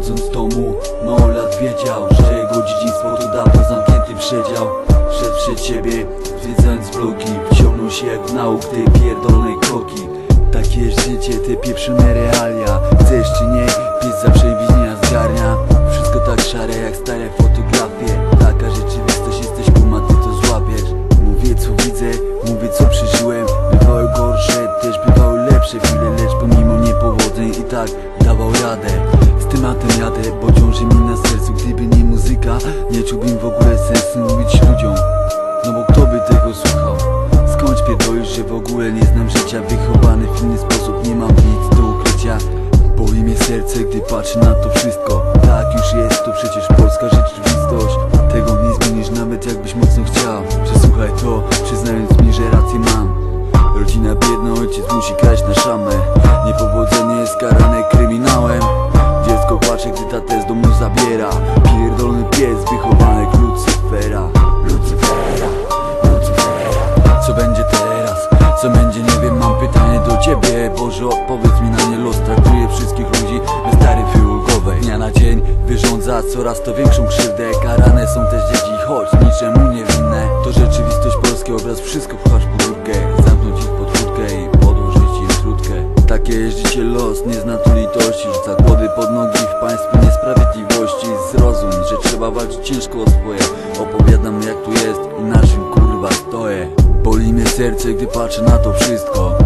Wychodząc z domu, małolat wiedział Że jego dziedzictwo to dawno zamknięty przedział. Szedł przed siebie, zwiedzając bloki Wciągnął się jak w nauk tej pierdolnej koki Takie życie, te pieprzone realia. Chcesz czy nie, pies zawsze widzenia zgarnia. Wszystko tak szare jak stare fotografie. Dawał radę Z tematem jadę, bo ciąży mi na sercu. Gdyby nie muzyka, nie czułbym w ogóle sensu mówić ludziom. No bo kto by tego słuchał? Skąd pierdolisz, że w ogóle nie znam życia? Wychowany w inny sposób, nie mam nic do ukrycia. Boli mnie serce, gdy patrzę na to wszystko. Tak już jest, to przecież polska rzeczywistość. Tego nie zmienisz nawet jakbyś mocno chciał. Przesłuchaj to, przyznając musi kraść na szamę. Niepowodzenie jest karane kryminałem. Dziecko płacze, gdy tatę z domu zabiera. Pierdolony pies wychowany jak Lucyfera. Lucyfera, Lucyfera. Co będzie teraz? Co będzie? Nie wiem, mam pytanie do ciebie. Boże, odpowiedz mi na nie los. Traktuje wszystkich ludzi bez ulgowej Dnia na dzień wyrządza coraz to większą krzywdę. Karane są też dzieci, choć niczemu niewinne To rzeczywistość polski obraz, wszystko pchasz życie los, nie zna tu litości Rzuca pod nogi w państwie niesprawiedliwości. Zrozum, że trzeba walczyć ciężko o swoje. Opowiadam jak tu jest i na czym kurwa stoję. Boli mnie serce, gdy patrzę na to wszystko